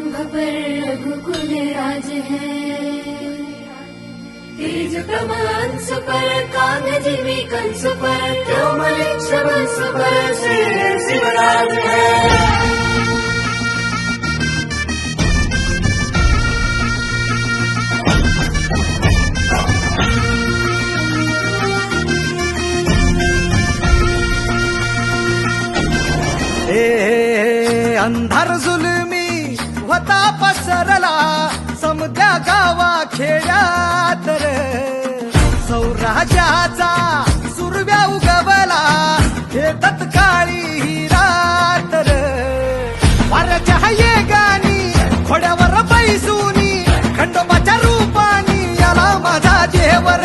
स्तंभ पर रघुकुल राज है तेज प्रमाण सुपर कागज विकल सुपर क्योमल क्षम सुपर शिवराज है अंधर सुल होता पसरला. समद्या गावा खेड्यात रे. सौराजाचा सुरव्या उगवला. हे तत्काळी ही रात ये गाणी खोड्यावर पैसूनी खंडोबाच्या रूपानी याला माझा जेवर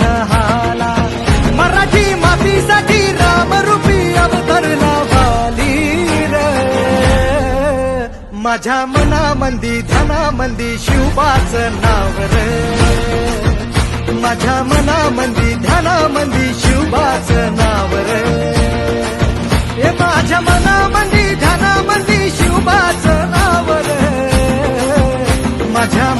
माझ्या मनामंदी ध्यानामंदी शिवबाच नाव रे. माझ्या मनामंदी ध्यानामंदी शिवबाच नाव रे. हे माझ्या मनामंदी ध्यानामंदी शिवबाच नाव रे. माझ्या